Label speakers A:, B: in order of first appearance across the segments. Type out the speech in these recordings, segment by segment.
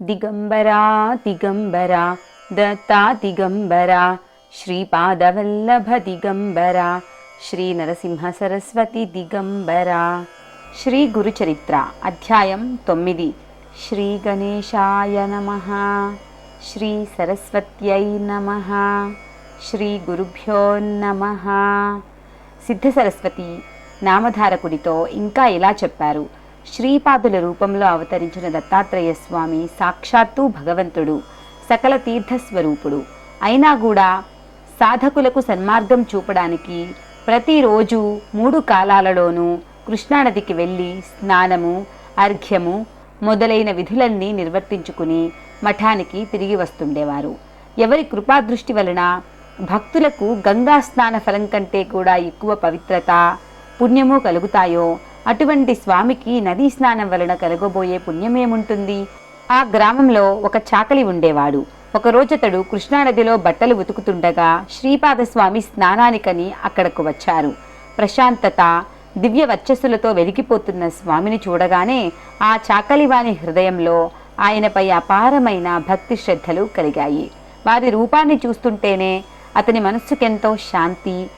A: దిగంబరా దిగంబరా దత్తా దిగంబరా శ్రీపాదవల్లభ దిగంబరా శ్రీ నరసింహ సరస్వతి దిగంబరా శ్రీ గురుచరిత్ర అధ్యాయం తొమ్మిది శ్రీ గణేశాయ నమ శ్రీ సరస్వత్యై నమ శ్రీ గురుభ్యో నమ సిద్ధ సరస్వతి నామధారకుడితో ఇంకా ఇలా చెప్పారు? శ్రీపాదుల రూపంలో అవతరించిన దత్తాత్రేయ స్వామి సాక్షాత్తు భగవంతుడు సకల తీర్థస్వరూపుడు. అయినా కూడా సాధకులకు సన్మార్గం చూపడానికి ప్రతిరోజు మూడు కాలాలలోనూ కృష్ణానదికి వెళ్ళి స్నానము అర్ఘ్యము మొదలైన విధులన్నీ నిర్వర్తించుకుని మఠానికి తిరిగి వస్తుండేవారు. ఎవరి కృపాదృష్టి వలన భక్తులకు గంగా స్నాన ఫలం కంటే కూడా ఎక్కువ పవిత్రత పుణ్యము కలుగుతాయో అటువంటి స్వామికి నదీ స్నానం వలన కలగబోయే పుణ్యమేముంటుంది? ఆ గ్రామంలో ఒక చాకలి ఉండేవాడు. ఒకరోజతడు కృష్ణానదిలో బట్టలు ఉతుకుతుండగా శ్రీపాదస్వామి స్నానానికని అక్కడకు వచ్చారు. ప్రశాంతత దివ్య వర్చస్సులతో వెలిగిపోతున్న స్వామిని చూడగానే ఆ చాకలివాని హృదయంలో ఆయనపై అపారమైన భక్తి శ్రద్ధలు కలిగాయి. వారి రూపాన్ని చూస్తుంటేనే అతని మనస్సుకెంతో శాంతి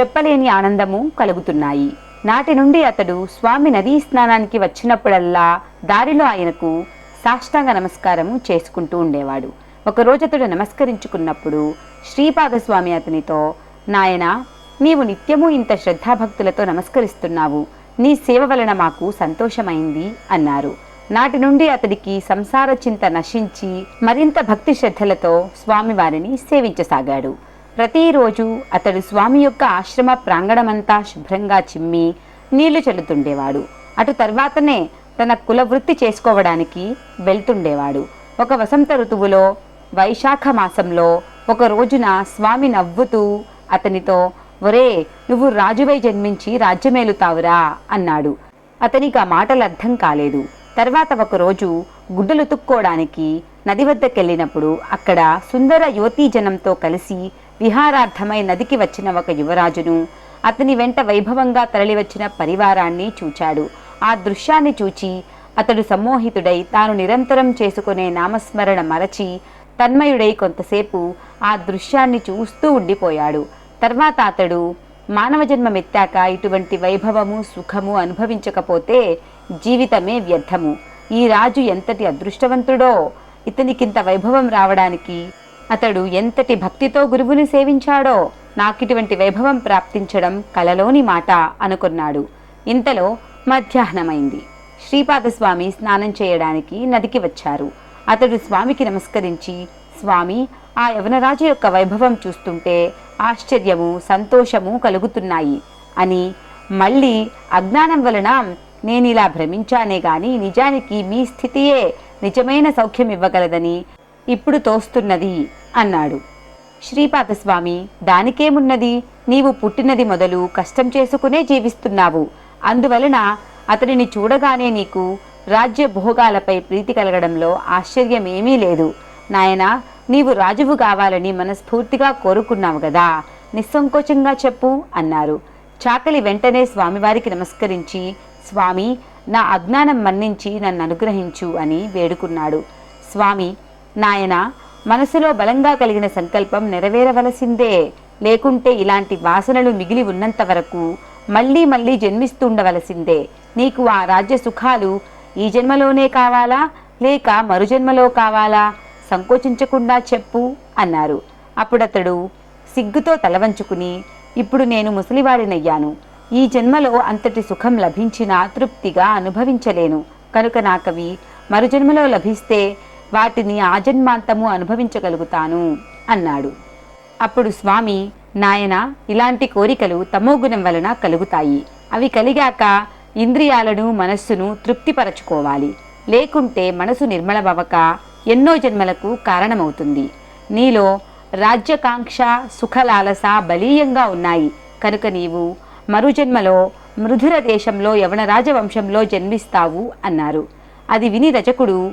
A: చెప్పలేని ఆనందము కలుగుతున్నాయి. నాటి నుండి అతడు స్వామి నదీ స్నానానికి వచ్చినప్పుడల్లా దారిలో ఆయనకు సాష్టాంగ నమస్కారము చేసుకుంటూ ఉండేవాడు. ఒకరోజు అతడు నమస్కరించుకున్నప్పుడు శ్రీపాదస్వామి అతనితో నాయనా నీవు నిత్యము ఇంత శ్రద్ధాభక్తులతో నమస్కరిస్తున్నావు. నీ సేవ వలన మాకు సంతోషమైంది అన్నారు. నాటి నుండి అతడికి సంసార చింత నశించి మరింత భక్తి శ్రద్ధలతో స్వామివారిని సేవించసాగాడు. ప్రతిరోజు అతడు స్వామి యొక్క ఆశ్రమ ప్రాంగణమంతా శుభ్రంగా చిమ్మి నీళ్ళు చల్లుతుండేవాడు. అటు తర్వాతనే తన కులవృత్తి చేసుకోవడానికి వెళ్తుండేవాడు. ఒక వసంత ఋతువులో వైశాఖ మాసంలో ఒక రోజున స్వామి నవ్వుతూ అతనితో ఒరే నువ్వు రాజువై జన్మించి రాజ్యమేలుతావురా అన్నాడు. అతనికి ఆ మాటలు అర్థం కాలేదు. తర్వాత ఒకరోజు గుడ్డలు తుక్కోవడానికి నది వద్దకెళ్ళినప్పుడు అక్కడ సుందర యువతీ జనంతో కలిసి విహారార్థమై నదికి వచ్చిన ఒక యువరాజును అతని వెంట వైభవంగా తరలివచ్చిన పరివారాన్ని చూచాడు. ఆ దృశ్యాన్ని చూచి అతడు సమ్మోహితుడై తాను నిరంతరం చేసుకునే నామస్మరణ మరచి తన్మయుడై కొంతసేపు ఆ దృశ్యాన్ని చూస్తూ ఉండిపోయాడు. తర్వాత అతడు మానవ జన్మమెత్తాక ఇటువంటి వైభవము సుఖము అనుభవించకపోతే జీవితమే వ్యర్థము. ఈ రాజు ఎంతటి అదృష్టవంతుడో ఇతనికింత వైభవం రావడానికి అతడు ఎంతటి భక్తితో గురువుని సేవించాడో నాకిటువంటి వైభవం ప్రాప్తించడం కలలోని మాట అనుకున్నాడు. ఇంతలో మధ్యాహ్నమైంది. శ్రీపాదస్వామి స్నానం చేయడానికి నదికి వచ్చారు. అతడు స్వామికి నమస్కరించి స్వామి ఆ యవనరాజు యొక్క వైభవం చూస్తుంటే ఆశ్చర్యము సంతోషము కలుగుతున్నాయి అని మళ్ళీ అజ్ఞానం వలన నేను ఇలా భ్రమించానే గాని నిజానికి మీ స్థితియే నిజమైన సౌఖ్యం ఇవ్వగలదని ఇప్పుడు తోస్తున్నది. అన్నాడు. శ్రీపాదస్వామి దానికేమున్నది? నీవు పుట్టినది మొదలు కష్టం చేసుకునే జీవిస్తున్నావు. అందువలన అతడిని చూడగానే నీకు రాజ్య భోగాలపై ప్రీతి కలగడంలో ఆశ్చర్యమేమీ లేదు. నాయనా నీవు రాజువు కావాలని మనస్ఫూర్తిగా కోరుకున్నావు కదా నిస్సంకోచంగా చెప్పు అన్నారు. చాకలి వెంటనే స్వామివారికి నమస్కరించి స్వామి నా అజ్ఞానం మన్నించి నన్ను అనుగ్రహించు అని వేడుకున్నాడు. స్వామి నాయన మనసులో బలంగా కలిగిన సంకల్పం నెరవేరవలసిందే. లేకుంటే ఇలాంటి వాసనలు మిగిలి ఉన్నంత వరకు మళ్ళీ మళ్ళీ జన్మిస్తుండవలసిందే. నీకు ఆ రాజ్య సుఖాలు ఈ జన్మలోనే కావాలా? లేక మరుజన్మలో కావాలా? సంకోచించకుండా చెప్పు అన్నారు. అప్పుడతడు సిగ్గుతో తలవంచుకుని ఇప్పుడు నేను ముసలివాడినయ్యాను. ఈ జన్మలో అంతటి సుఖం లభించినా తృప్తిగా అనుభవించలేను. కనుక నాకవి మరుజన్మలో లభిస్తే వాటిని ఆజన్మాంతము అనుభవించగలుగుతాను అన్నాడు. అప్పుడు స్వామి నాయన ఇలాంటి కోరికలు తమోగుణం వలన కలుగుతాయి. అవి కలిగాక ఇంద్రియాలను మనస్సును తృప్తిపరచుకోవాలి. లేకుంటే మనసు నిర్మలమవక ఎన్నో జన్మలకు కారణమవుతుంది. నీలో రాజ్యకాంక్ష సుఖలాలస బలీయంగా ఉన్నాయి. కనుక నీవు మరుజన్మలో మృధుర దేశంలో యవన రాజవంశంలో జన్మిస్తావు అన్నారు. అది విని రజకుడు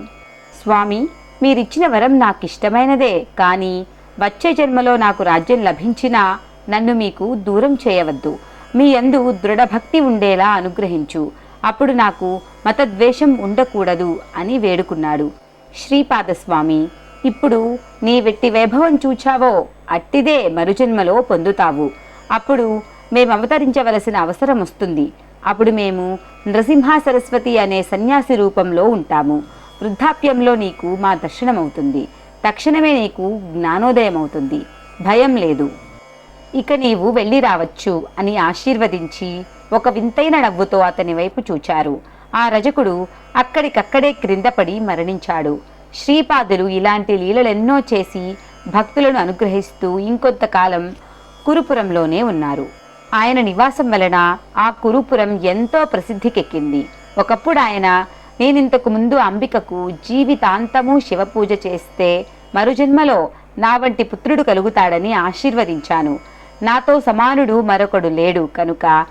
A: స్వామి మీరిచ్చిన వరం నాకిష్టమైనదే కానీ వచ్చే జన్మలో నాకు రాజ్యం లభించినా నన్ను మీకు దూరం చేయవద్దు. మీ యందు దృఢభక్తి ఉండేలా అనుగ్రహించు. అప్పుడు నాకు మతద్వేషం ఉండకూడదు అని వేడుకున్నాడు. శ్రీపాదస్వామి ఇప్పుడు నీ వెట్టి వైభవం చూచావో అట్టిదే మరుజన్మలో పొందుతావు. అప్పుడు మేము అవతరించవలసిన అవసరం వస్తుంది. అప్పుడు మేము నృసింహ సరస్వతి అనే సన్యాసి రూపంలో ఉంటాము. వృద్ధాప్యంలో నీకు మా దర్శనమవుతుంది. తక్షణమే నీకు జ్ఞానోదయం అవుతుంది భయం లేదు. ఇక నీవు వెళ్ళి రావచ్చు అని ఆశీర్వదించి ఒక వింతైన నవ్వుతో అతని వైపు చూచారు. ఆ రజకుడు అక్కడికక్కడే క్రిందపడి మరణించాడు. శ్రీపాదులు ఇలాంటి లీలలెన్నో చేసి భక్తులను అనుగ్రహిస్తూ ఇంకొంతకాలం కురుపురంలోనే ఉన్నారు. ఆయన నివాసం వలన ఆ కురుపురం ఎంతో ప్రసిద్ధికెక్కింది. ఒకప్పుడు ఆయన నేనింతకు ముందు అంబికకు జీవితాంతము శివపూజ చేస్తే మరుజన్మలో నా వంటి పుత్రుడు కలుగుతాడని ఆశీర్వదించాను. నాతో సమానుడు మరొకడు లేడు కనుక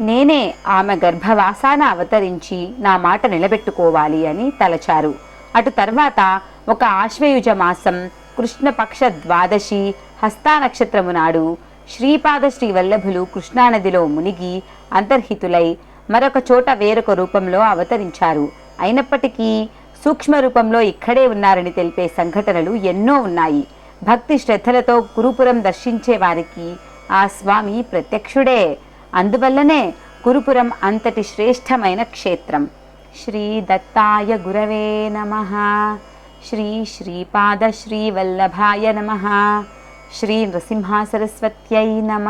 A: నేనే ఆమె గర్భవాసాన అవతరించి నా మాట నిలబెట్టుకోవాలి అని తలచారు. అటు తర్వాత ఒక ఆశ్వయుజ మాసం కృష్ణపక్ష ద్వాదశి హస్తా నక్షత్రము నాడు శ్రీపాద శ్రీవల్లభులు కృష్ణానదిలో మునిగి అంతర్హితులై మరొక చోట వేరొక రూపంలో అవతరించారు. అయినప్పటికీ సూక్ష్మ రూపంలో ఇక్కడే ఉన్నారని తెలిపే సంఘటనలు ఎన్నో ఉన్నాయి. భక్తి శ్రద్ధలతో కురుపురం దర్శించే వారికి ఆ స్వామి ప్రత్యక్షుడే. అందువల్లనే కురుపురం అంతటి శ్రేష్టమైన క్షేత్రం. శ్రీ దత్తాయ గురవే నమ. శ్రీ శ్రీపాద శ్రీ వల్లభాయ నమ. శ్రీ నృసింహ సరస్వత్యై నమ.